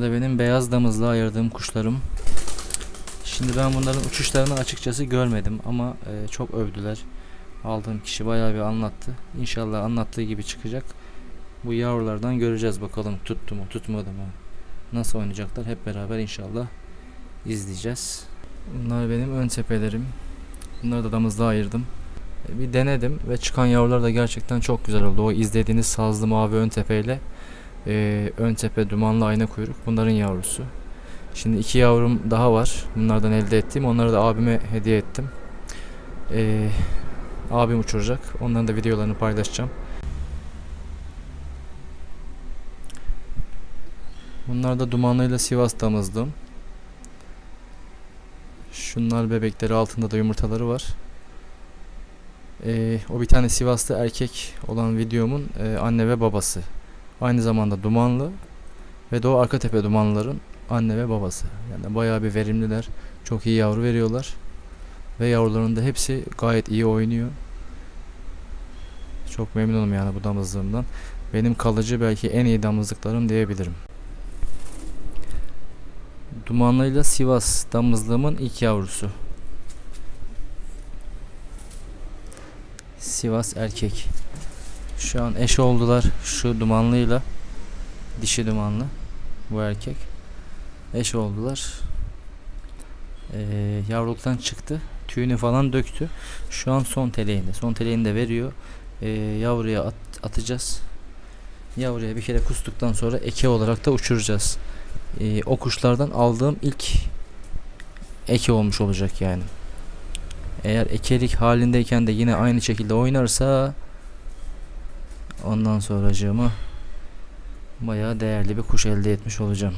Burada benim beyaz damızla ayırdığım kuşlarım. Şimdi ben bunların uçuşlarını açıkçası görmedim ama e, çok övdüler. Aldığım kişi bayağı bir anlattı. İnşallah anlattığı gibi çıkacak. Bu yavrulardan göreceğiz bakalım tuttu mu tutmadı mı. Nasıl oynayacaklar hep beraber inşallah izleyeceğiz. Bunlar benim ön tepelerim. Bunları da damızla ayırdım. E, Bir denedim ve çıkan yavrular da gerçekten çok güzel oldu. O izlediğiniz sazlı mavi ön tepeyle e, ön tepe dumanlı ayna kuyruk bunların yavrusu. Şimdi iki yavrum daha var. Bunlardan elde ettiğim. Onları da abime hediye ettim. E, abim uçuracak. Onların da videolarını paylaşacağım. Bunlar da dumanlıyla Sivas damızdım. Şunlar bebekleri altında da yumurtaları var. Ee, o bir tane Sivaslı erkek olan videomun e, anne ve babası. Aynı zamanda dumanlı ve de o arka tepe dumanlıların anne ve babası. Yani bayağı bir verimliler. Çok iyi yavru veriyorlar. Ve yavruların da hepsi gayet iyi oynuyor. Çok memnunum yani bu damızlığımdan. Benim kalıcı belki en iyi damızlıklarım diyebilirim. Dumanlıyla Sivas damızlığımın ilk yavrusu. Sivas erkek. Şu an eş oldular şu dumanlıyla. Dişi dumanlı. Bu erkek. Eş oldular. Ee, yavruluktan çıktı. Tüyünü falan döktü. Şu an son teleğinde. Son teleğini de veriyor. Ee, yavruya at, atacağız. Yavruya bir kere kustuktan sonra eke olarak da uçuracağız. Ee, o kuşlardan aldığım ilk eke olmuş olacak yani. Eğer ekelik halindeyken de yine aynı şekilde oynarsa ondan sonracığıma bayağı değerli bir kuş elde etmiş olacağım.